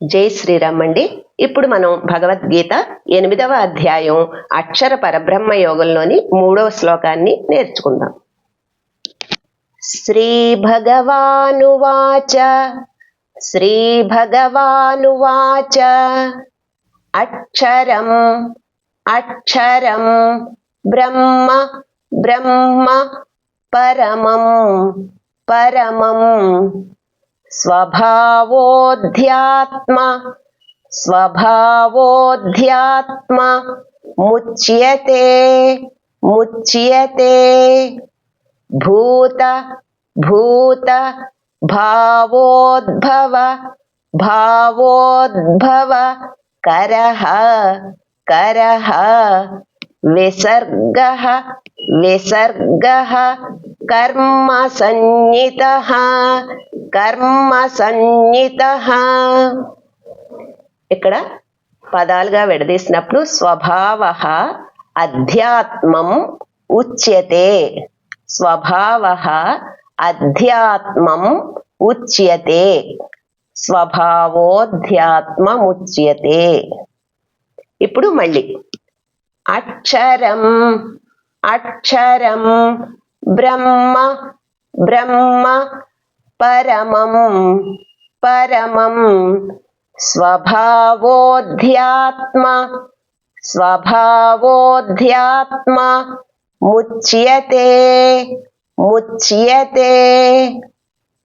జై శ్రీరామ్ అండి. ఇప్పుడు మనం భగవద్గీత ఎనిమిదవ అధ్యాయం అక్షర పరబ్రహ్మ యోగంలోని మూడవ శ్లోకాన్ని నేర్చుకుందాం. శ్రీ భగవానువాచ శ్రీ భగవానువాచ అక్షరం అక్షరం బ్రహ్మ బ్రహ్మ పరమం పరమం स्वभावोऽध्यात्म स्वभावोऽध्यात्म मुच्यते मुच्यते। भूत भूत भावोद्भव भावोद्भव करह करह। विसर्गः विसर्गः कर्मसंज्ञितः కర్మ సన్నిత ఇక్కడ పదాలుగా విడదీసినప్పుడు స్వభావ అధ్యాత్మం ఉచ్యతే. స్వభావ అధ్యాత్మం ఉచ్యతే. స్వభావోధ్యాత్మముచ్యతే. ఇప్పుడు మళ్ళీ. అక్షరం అక్షరం బ్రహ్మ బ్రహ్మ परमं परमं स्वभावोऽध्यात्मा स्वभावोऽध्यात्मा मुच्यते मुच्यते।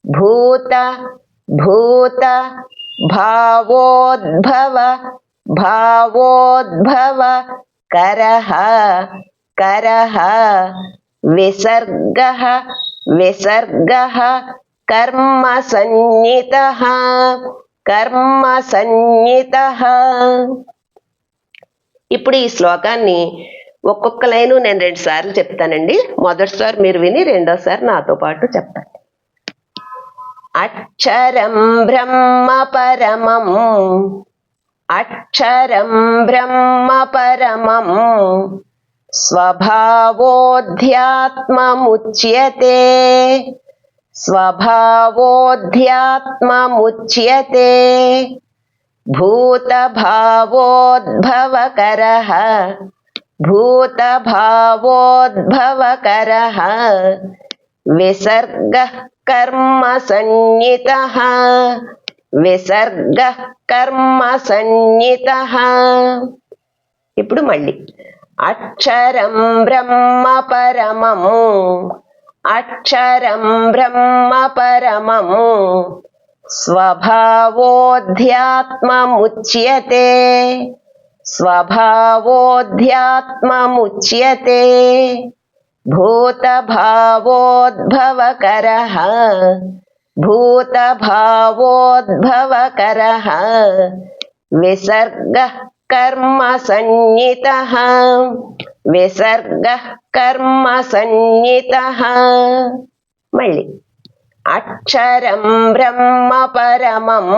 भूत भूत भावोद्भव भावोद्भव करह करह विसर्गः विसर्गः కర్మ సన్నిత కర్మ సన్నిత ఇప్పుడు ఈ శ్లోకాన్ని ఒక్కొక్క లైను నేను రెండు సార్లు చెప్తానండి. మొదటిసారి మీరు విని రెండోసారి నాతో పాటు చెప్పండి. అక్షరం బ్రహ్మ పరమం అక్షరం బ్రహ్మ పరమం స్వభావోధ్యాత్మముచ్యతే స్వభావోధ్యాత్మముచ్యతే. భూతభావోద్భవకరः. భూతభావోద్భవకరः. విసర్గः కర్మ సంజ్ఞితः విసర్గः కర్మ సంజ్ఞితः ఇప్పుడు మళ్ళీ. అక్షరం బ్రహ్మ పరమము अक्षर ब्रह्म परम स्वभाव्यात्मुच्य स्वभाव्यात्मुच्य भूत भावोद्भव कर भूत भावोद्भव कर विसर्ग कर्म संता విసర్గ కర్మ సన్నిత. మళ్ళీ. అక్షరం బ్రహ్మ పరమం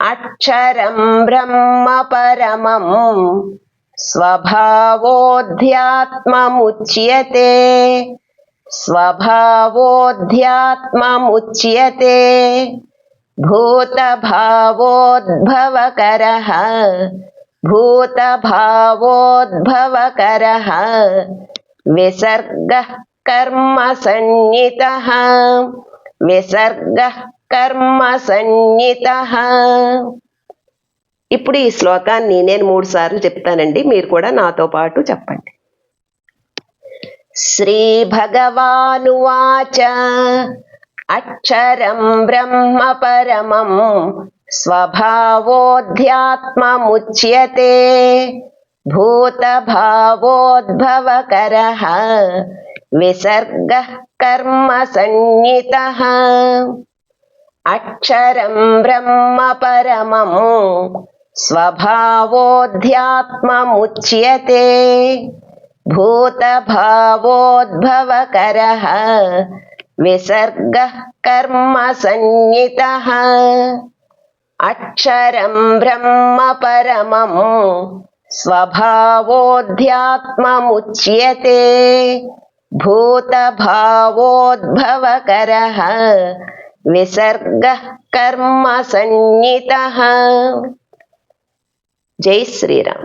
అక్షరం బ్రహ్మ పరమం స్వభావోధ్యాత్మముచ్యతే స్వభావోధ్యాత్మముచ్యతే భూతభావోద్భవకర. భూతభావోద్భవకరः విసర్గ కర్మ సన్నిత విసర్గ కర్మ సన్నిత ఇప్పుడు ఈ శ్లోకాన్ని నేను మూడు సార్లు చెప్తానండి మీరు కూడా నాతో పాటు చెప్పండి. శ్రీ భగవానువాచ అక్షరం బ్రహ్మ పరమం स्वभावोऽध्यात्ममुच्यते भूतभावोद्भवकरः। विसर्गः कर्मसंज्ञितः अक्षरं ब्रह्म परमं। स्वभावोऽध्यात्ममुच्यते भूतभावोद्भवकरः। विसर्गः कर्मसंज्ञितः अक्षर ब्रह्म परमं स्वभावोऽध्यात्ममुच्यते भूतभावोद्भवकरः विसर्गः कर्मसन्नितः। जय श्रीराम।